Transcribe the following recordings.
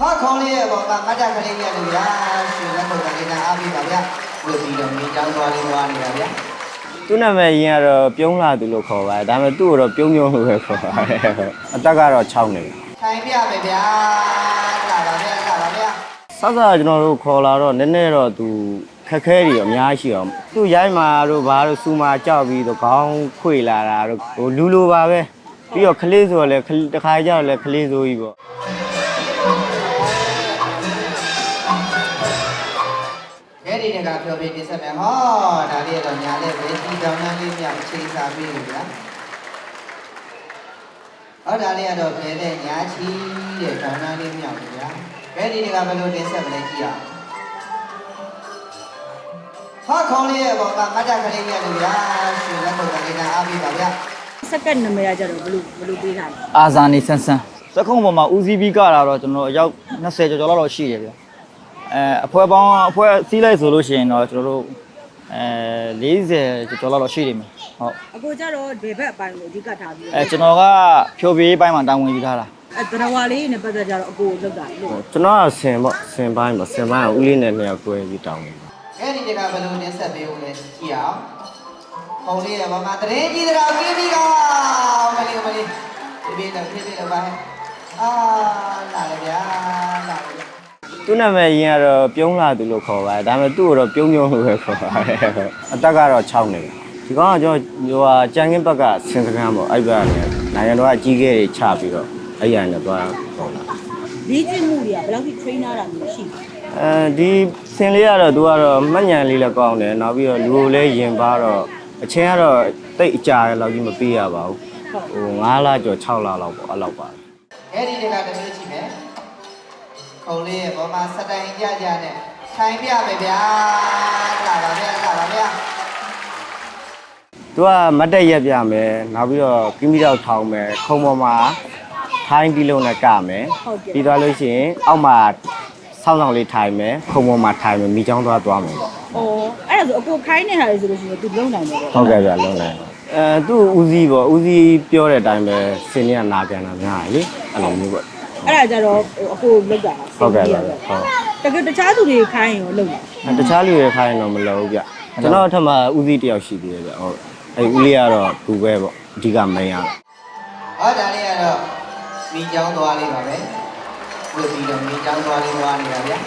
ဟောခေါင်းလေးရဲ့ဘောကမတ်တပ်ကလေးရတယ်ဗျာရှင်လက်ကိုတကယ်အားပေးပါဗျာဝေပြီးတော့မြေကြောင်းသွားလေးသွားနေတာဗျာသူ့နာမည်ရင်းကတော့ပြုံးလာသူလို့ခေါ်ပါတယ်ဒါပေမဲ့သူ့ကိုတော့ပြုံးပြုံးလို့ပဲခေါ်ပါတယ်အသက်ကတော့6နေပြီထိုင်ပြမယ်ဗျာလာပါဗျာလာပါဗျာစစကျွန်တော်တို့ခေါ်လာတော့နည်းနည်းတော့သူခက်ခဲတွေအများရှိအောင်သူရိုက်မာတို့ဘာတို့စူမာကြောက်ပြီးတော့ခေါင်းခွေလာတာတို့ဟိုလူလိုပါပဲပြီးတော့ခလေးဆိုတော့လည်းခလေးတစ်ခါကြတော့လည်းခလေးဆိုကြီးပေါ့ အဲ့ဒီတကဖြောပြတင်ဆက်မယ်ဟောဒါလေးတော့ညာလေးပဲဒီကြောင်နှမ်းလေးမြောက်ချိန်စာပေးလို့ဗျာဟောဒါလေးကတော့ဘယ်တဲ့ညာချီတဲ့ကြောင်နှမ်းလေးမြောက်ဗျာအဲ့ဒီတကဘယ်လိုတင်ဆက်မလဲကြည့်အောင်ဟောခေါင်းလေးရဲ့ဘောကမတ်တပ်ကလေးရတယ်ဗျာရှင်လက်ကိုတကယ်အားပေးပါဗျာစက်ကတ်နံပါတ်ကကြတော့ဘလို့ဘလို့ပေးတာလဲအာဇာနေဆန်းဆန်းစက်ခုံပေါ်မှာဦးစီးပြီးကတာတော့ကျွန်တော်အယောက်20ကျော်ကျော်လောက်တော့ရှိတယ်ဗျ အဲအဖွဲပေါင်းအဖွဲစီးလိုက်ဆိုလို့ရှိရင်တော့ကျွန်တော်တို့အဲ40ကျော်ကျော်လောက်တော့ရှိတယ်မယ်ဟုတ်အကိုကြတော့ဘယ်ဘက်အပိုင်းကိုအဓိကထားပြီးအဲကျွန်တော်ကဖြိုပြေးပိုင်းမှာတာဝန်ယူထားတာအဲတရဝါလေးနဲ့ပတ်သက်ကြတော့အကိုလောက်တာလို့ကျွန်တော်ကဆင်ပေါ့ဆင်ပိုင်းပေါ့ဆင်ပိုင်းကဦးလေးနဲ့နှစ်ယောက်တွဲပြီးတောင်းတယ်အဲ့ဒီတကဘယ်လိုတင်ဆက်ပေးဦးလဲကြည့်အောင်ခေါင်းလေးရဲ့ဘောကတရင်ကြီးတော်ကင်းပြီးကောမလေးမလေးဒီပြေတော့ပြေတော့ပါဟဲ့အာလာလေဗျာလာလေဗျာ သူ့နာမည်ရင်းကတော့ပြုံးလာသူလို့ခေါ်ပါတယ်ဒါပေမဲ့သူ့ကိုတော့ပြုံးပြုံးလို့ပဲခေါ်ပါတယ်အသက်ကတော့6နေပြီဒီကောင်ကကျွန်တော်ဟိုဟာကြံကင်းဘက်ကဆင်စကန်းပေါ့အဲ့ဘက်ကနေနိုင်ငံတော်ကအကြီးအကဲတွေချပြီးတော့အဲ့ရနေသွားပေါ့လားလေ့ကျင့်မှုတွေကဘယ်လောက်ထိ trainer တာမျိုးရှိလဲအဲဒီဆင်လေးကတော့သူကတော့မှတ်ဉာဏ်လေးလည်းကောင်းတယ်နောက်ပြီးတော့လူကိုလည်းယင်ပါတော့အချင်းကတော့တိတ်အကြာရလောက်ကြီးမပေးရပါဘူးဟို9လကျော်6လလောက်ပေါ့အဲ့လောက်ပါအဲ့ဒီတကတစ်မျိုးကြည့်မယ် ခုံလေးရဲ့ဘောမှာစတိုင်ကြကြနဲ့ထိုင်ပြမယ်ဗျာလာပါဗျာလာပါဗျာသူကမတ်တက်ရက်ပြမယ်နောက်ပြီးတော့ကီမီတော့ထောင်းမယ်ခုံပေါ်မှာထိုင်းပြီးလုံးနဲ့ကမယ်ဟုတ်ကဲ့ပြီးသွားလို့ရှိရင်အောက်မှာဆောင်းဆောင်လေးထိုင်မယ်ခုံပေါ်မှာထိုင်မယ်မိချောင်းသွားသွားမယ်ပေါ့။အော်အဲ့ဒါဆိုအကိုခိုင်းနေတာလေဆိုလို့ရှိရင်သူလုံနိုင်တယ်ပေါ့ဟုတ်ကဲ့ဗျလုံးနိုင်အဲသူ့ဦးစီးပေါ့ဦးစီးပြောတဲ့အတိုင်းပဲစင်နေကနာပြန်တာများတယ်လေအဲ့လိုမျိုးပေါ့။ အဲ့ဒါကြတော့ဟိုအကိုလောက်တာဟုတ်ကဲ့စိဗျတ်ဟုတ်တကယ်တခြားသူတွေခိုင်းရင်ရောလုံတယ်အဲတခြားလူတွေခိုင်းရင်တော့မလုပ်ဘူးဗျကျွန်တော်အထက်မှာဦးစီးတယောက်ရှိသေးတယ်ဗျဟုတ်အဲဦးလေးကတော့သူပဲပေါ့အဓိကမင်းရတော့ဟောဒါလေးကတော့မိချောင်းသွားလေးပါပဲဝေပြီးတော့မိချောင်းသွားလေးသွားနေတာဗျာ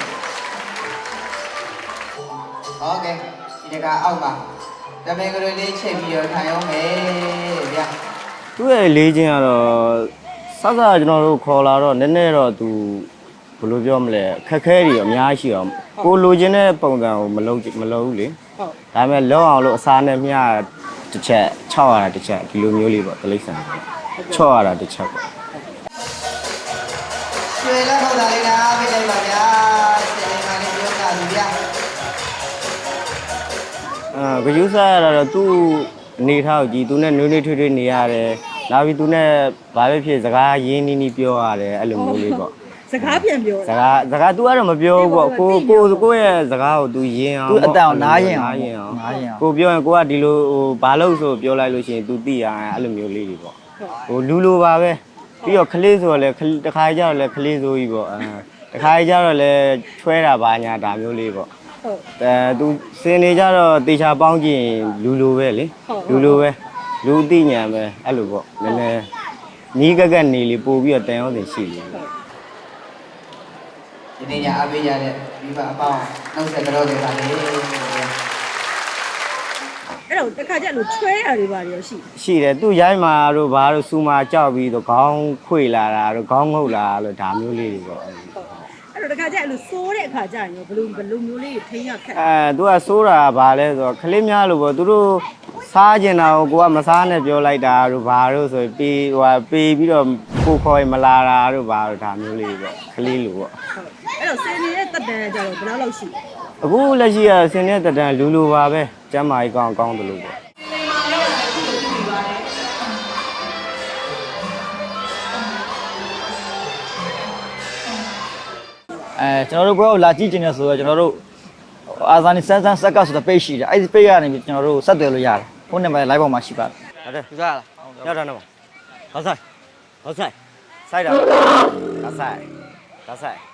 ဟုတ်ကဲ့ဒီတကအောက်မှာတမင်ကလေးလေးချိန်ပြီးတော့ထိုင်အောင်မယ်ဗျာသူ့ရဲ့လေးချင်းကတော့ စစကျွန်တော်တို့ခေါ်လာတော့နည်းနည်းတော့သူဘယ်လိုပြောမလဲခက်ခဲတွေအများကြီးအောင်ကိုလိုချင်တဲ့ပုံစံကိုမလုပ်မလုပ်ဘူးလေ။ဟုတ်ဒါပေမဲ့လုံးအောင်လို့အစားနဲ့မျှတစ်ချက်6ရတာတစ်ချက်ဒီလိုမျိုးလေးပေါ့တလိမ့်ဆန်6ရတာတစ်ချက်ပေါ့ရွှေလက်ဟုတ်တာလေးနားပြလိုက်ပါဗျာစင်မလေးပြောတာလူဗျာအာဂယူးစားရတာတော့သူ့အနေထားကိုကြည့်သူနဲ့နွေးနွေးထွေးထွေးနေရတယ် နောက်ပြီးသူနဲ့ဘာပဲဖြစ်စကားရင်းနှီးနှီးပြောရတယ်အဲ့လိုမျိုးလေးပေါ့ စကားပြန်ပြော စကားစကား तू ကတော့မပြောဘူးပေါ့ကိုကိုကိုရဲ့စကားကို तू ရင်းအောင် သူအတန်အောင်နားရင်အောင် နားရင်အောင် နားရင်အောင် ကိုပြောရင်ကိုကဒီလိုဟိုဘာလို့ဆိုပြောလိုက်လို့ရှိရင် तू သိရအဲ့လိုမျိုးလေးတွေပေါ့ဟိုလူလိုပါပဲပြီးတော့ခလေးဆိုတော့လေတခါကြတော့လေခလေးဆိုကြီးပေါ့အဲတခါကြတော့လေချွဲတာပါညာဒါမျိုးလေးပေါ့ ဟုတ် အဲ तू စင်နေကြတော့တေချာပေါင်းကြည့်ရင်လူလိုပဲလေ ဟုတ် လူလိုပဲ လူသိညာပဲအဲ့လိုပေါ့နည်းနည်းနီးကက်ကက်နေလေပို့ပြီးတော့တန်ရောစင်ရှိလေဒီနေ့ညအပေးရတဲ့မိဘအပေါင်းနှုတ်ဆက်ကြတော့ကြပါလေ။အဲ့တော့တခါကျလို့ချွဲရတွေပါရောရှိတယ်ရှိတယ်သူရိုင်းမာတို့ဘာတို့စူမာကြောက်ပြီးတော့ခေါင်းခွေလာတာတို့ခေါင်းငုတ်လာတာလို့ဒါမျိုးလေးတွေပေါ့။ဟုတ်။အဲ့တော့တခါကျအဲ့လိုစိုးတဲ့အခါကျရင်ရောဘယ်လိုဘယ်လိုမျိုးလေးထိန်းရခက်အဲသူကစိုးတာဘာလဲဆိုတော့ခလေးများလို့ပေါ့သူတို့ စားကျင်တာကိုကိုကမစားနဲ့ပြောလိုက်တာတို့ဘာတို့ဆိုပြီးပေးဟိုဟာပေးပြီးတော့ကိုခေါ်ရင်မလာတာတို့ဘာတို့ဒါမျိုးလေးပေါ့ခလေးလို့ပေါ့။ဟုတ်။အဲ့တော့စင်နေတဲ့တက်တန်ကြတော့ဘယ်လောက်လောက်ရှိလဲအခုလက်ရှိကဆင်းနေတဲ့တန်လူလူပါပဲကျမ်းမာကြီးကောင်းကောင်းတယ်လို့ပေါ့အဲကျွန်တော်တို့ဘွဲကိုလာကြည့်ကျင်နေဆိုတော့ကျွန်တော်တို့အာဇာနေဆန်းဆန်းဆက်ကဆိုတဲ့ page ရှိတယ်အဲ့ဒီ page ကနေပြီးကျွန်တော်တို့ဆက်သွယ်လို့ရတယ် ဖုန်းနံပါတ် live ပေါ်မှာရှိပါတယ်ဟုတ်တယ်သူစားလားရောက်တာနော်ဟောဆိုင်ဟောဆိုင်ဆိုင်တာဒါဆိုင်ဒါဆိုင်